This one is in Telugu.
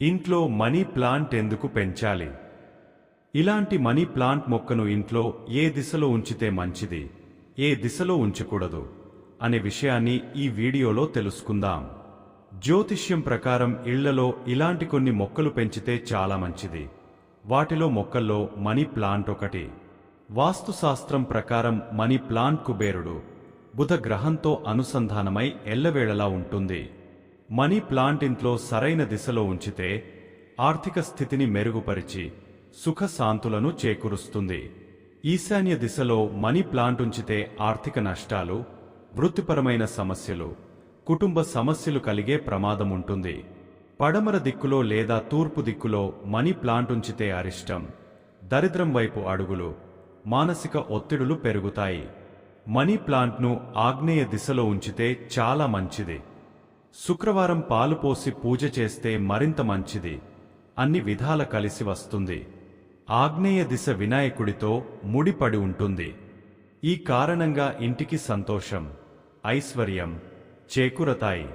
ఇంట్లో మనీ ప్లాంట్ ఎందుకు పెంచాలి? ఇలాంటి మనీ ప్లాంట్ మొక్కను ఇంట్లో ఏ దిశలో ఉంచితే మంచిది? ఏ దిశలో ఉంచకూడదు? అనే విషయాన్ని ఈ వీడియోలో తెలుసుకుందాం. జ్యోతిష్యం ప్రకారం ఇళ్ళలో ఇలాంటి కొన్ని మొక్కలు పెంచితే చాలా మంచిది. వాటిలో మొక్కల్లో మనీ ప్లాంట్ ఒకటి. వాస్తుశాస్త్రం ప్రకారం మనీ ప్లాంట్ కుబేరుడు బుధ గ్రహంతో అనుసంధానమై ఎల్లవేళలా ఉంటుంది. మనీ ప్లాంట్ ఇంట్లో సరైన దిశలో ఉంచితే ఆర్థిక స్థితిని మెరుగుపరిచి సుఖశాంతులను చేకూరుస్తుంది. ఈశాన్య దిశలో మనీ ప్లాంట్ ఉంచితే ఆర్థిక నష్టాలు వృత్తిపరమైన సమస్యలు కుటుంబ సమస్యలు కలిగే ప్రమాదం ఉంటుంది. పడమర దిక్కులో లేదా తూర్పు దిక్కులో మనీ ప్లాంట్ ఉంచితే అరిష్టం దరిద్రం వైపు అడుగులు మానసిక ఒత్తిడులు పెరుగుతాయి. మనీ ప్లాంట్ను ఆగ్నేయ దిశలో ఉంచితే చాలా మంచిది. శుక్రవారం పాలు పోసి పూజ చేస్తే మరింత మంచిది. అన్ని విధాల కలిసి వస్తుంది. ఆగ్నేయ దిశ వినాయకుడితో ముడిపడి ఉంటుంది. ఈ కారణంగా ఇంటికి సంతోషం ఐశ్వర్యం చేకూరతాయి.